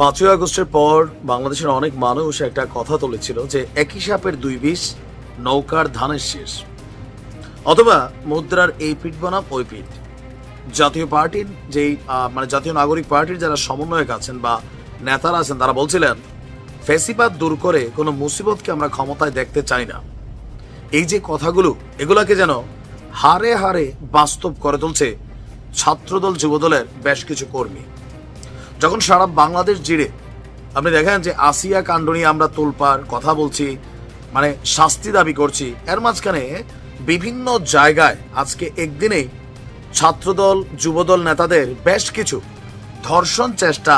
পাঁচই আগস্টের পর বাংলাদেশের অনেক মানুষ একটা কথা তুলেছিল যে একই সাপের দুই বিষ নৌকার ধানের শেষ। অথবা মুদ্রার এই পিঠ বনাম ওই পিঠ। জাতীয় পার্টির যেই মানে জাতীয় নাগরিক পার্টির যারা সমন্বয়ক আছেন বা নেতারা আছেন, তারা বলছিলেন, ফেসিবাদ দূর করে কোনো মুসিবতকে আমরা ক্ষমতায় দেখতে চাই না। এই যে কথাগুলো, এগুলাকে যেন হারে হারে বাস্তব করে তুলছে ছাত্রদল, যুবদলের বেশ কিছু কর্মী। যখন সারা বাংলাদেশ জিড়ে আপনি দেখেন যে আসিয়া কাণ্ড নিয়ে আমরা তোলপার কথা বলছি মানে শাস্তি দাবি করছি, এর মাঝখানে বিভিন্ন জায়গায় আজকে একদিনেই ছাত্রদল, যুবদল নেতাদের বেশ কিছু ধর্ষণ চেষ্টা,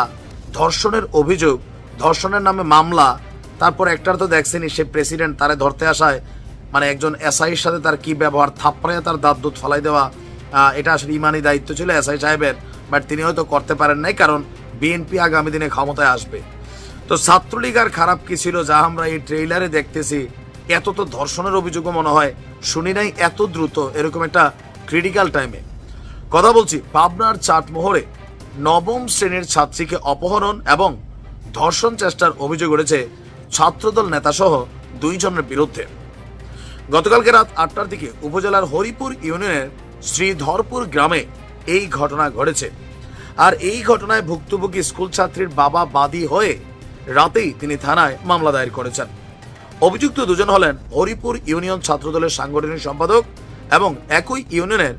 ধর্ষণের অভিযোগ, ধর্ষণের নামে মামলা, তারপর একটার তো দেখছেনি সে প্রেসিডেন্ট তারে ধরতে আসায় মানে একজন এসআইয়ের সাথে তার কি ব্যবহার থাপ্পড়ে তার দাঁত দুধ ফলাই দেওয়া এটা আসলে ইমানি দায়িত্ব ছিল এসআই সাহেবের, বাট তিনি হয়তো করতে পারেন নাই, কারণ বিএনপি আগামী দিনে ক্ষমতায় আসবে। তো ছাত্রলীগ আর খারাপ কি ছিল যা আমরা এই ট্রেইলারে দেখতেছি? এত তো ধর্ষণের অভিযোগও মনে হয়। শুনি নাই, এত দ্রুত, এরকম একটা ক্রিটিক্যাল টাইমে কথা বলছি, পাবনার চাটমোহরে নবম শ্রেণির ছাত্রীকে অপহরণ এবং ধর্ষণ চেষ্টার অভিযোগ উঠেছে ছাত্রদল নেতাসহ দুইজনের বিরুদ্ধে। গতকালকে রাত আটটার দিকে উপজেলার হরিপুর ইউনিয়নের শ্রীধরপুর গ্রামে এই ঘটনা ঘটেছে। আর এই ঘটনায় ভুক্তভোগী স্কুল ছাত্রীর বাবা বাদী হয়ে রাতেই তিনি থানায় মামলা দায়ের করেছেন। অভিযুক্ত দুজন হলেন হরিপুর ইউনিয়ন ছাত্রদলের সাংগঠনিক সম্পাদক এবং একই ইউনিয়নের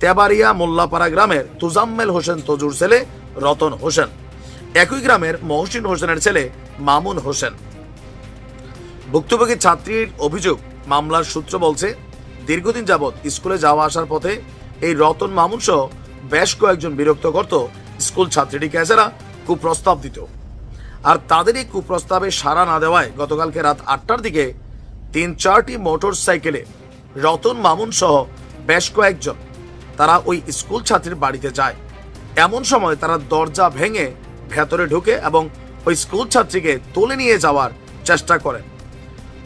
তেবারিয়া মোল্লাপাড়া গ্রামের তুজাম্মেল হোসেন তজুর ছেলে রতন হোসেন, একই গ্রামের মহসিন হোসেনের ছেলে মামুন হোসেন। ভুক্তভোগী ছাত্রীর অভিযোগ, মামলার সূত্র বলছে, দীর্ঘদিন যাবৎ স্কুলে যাওয়া আসার পথে এই রতন মামুন সহ বেশ কয়েকজন বিরক্ত করত স্কুল ছাত্রীটিকে এছাড়া কুপ্রস্তাব দিত। আর তাদের এই কুপ্রস্তাবে সাড়া না দেওয়ায় গতকালকে রাত আটটার দিকে তিন চারটি মোটর সাইকেলে রতন মামুন সহ বেশ কয়েকজন তারা ওই স্কুল ছাত্রীর বাড়িতে যায়। এমন সময় তারা দরজা ভেঙে ভেতরে ঢুকে এবং ওই স্কুল ছাত্রীকে তুলে নিয়ে যাওয়ার চেষ্টা করেন।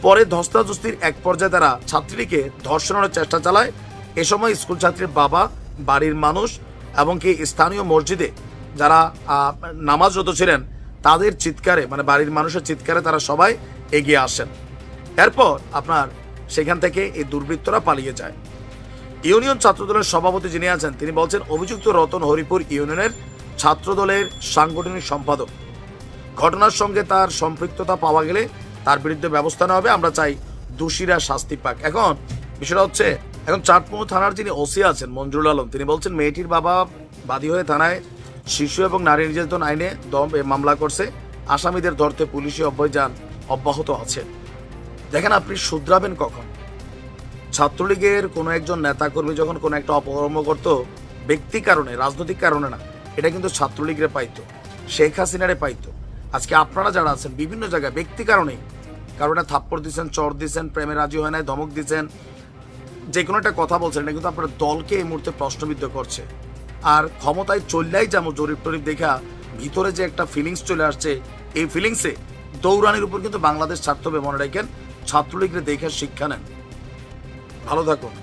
পরে ধস্তাধস্তির এক পর্যায়ে তারা ছাত্রীটিকে ধর্ষণের চেষ্টা চালায়। এ সময় স্কুল ছাত্রীর বাবা, বাড়ির মানুষ এবং কি স্থানীয় মসজিদে যারা নামাজরত ছিলেন, তাদের চিৎকারে মানে বাড়ির মানুষের চিৎকারে তারা সবাই এগিয়ে আসেন। এরপর আপনার সেখান থেকে এই দুর্বৃত্তরা পালিয়ে যায়। ইউনিয়ন ছাত্রদলের সভাপতি যিনি আছেন, তিনি বলছেন, অভিযুক্ত রতন হরিপুর ইউনিয়নের ছাত্রদলের সাংগঠনিক সম্পাদক। ঘটনার সঙ্গে তার সম্পৃক্ততা পাওয়া গেলে তার বিরুদ্ধে ব্যবস্থা নেওয়া হবে। আমরা চাই দোষীরা শাস্তি পাক। এখন বিষয়টা হচ্ছে এখন চাটমোহ থানার যিনি ওসি আছেন, মঞ্জুরুল আলম, তিনি বলছেন মেয়েটির বাবা বাদী হয়ে থানায় শিশু এবং নারী নির্যাতন আইনে দম মামলা করছে। আসামিদের ধরতে পুলিশি অভিযান অব্যাহত আছে। দেখেন আপনি শুধরাবেন কখন? ছাত্রলীগের কোনো একজন নেতাকর্মী যখন কোনো একটা অপকর্ম করত, ব্যক্তি কারণে, রাজনৈতিক কারণে না, এটা কিন্তু ছাত্রলীগরে পাইতো, শেখ হাসিনারে পাইতো। আজকে আপনারা যারা আছেন, বিভিন্ন জায়গায় ব্যক্তি কারণে কারোটা থাপ্পড় দিচ্ছেন চর দিচ্ছেন প্রেমে রাজি হয় নাই, ধমক দিচ্ছেন যে কোনো একটা কথা বলছেন, এটা কিন্তু আপনার দলকে এই মুহূর্তে প্রশ্নবিদ্ধ করছে। আর ক্ষমতায় চললেই যেমন জরিপ টরিপ দেখা, ভিতরে যে একটা ফিলিংস চলে আসছে, এই ফিলিংসে দৌড়ানির উপর কিন্তু বাংলাদেশ ছাড়তে মনে রাখেন, ছাত্রলীগের দেখে শিক্ষা নেন। ভালো থাকুন।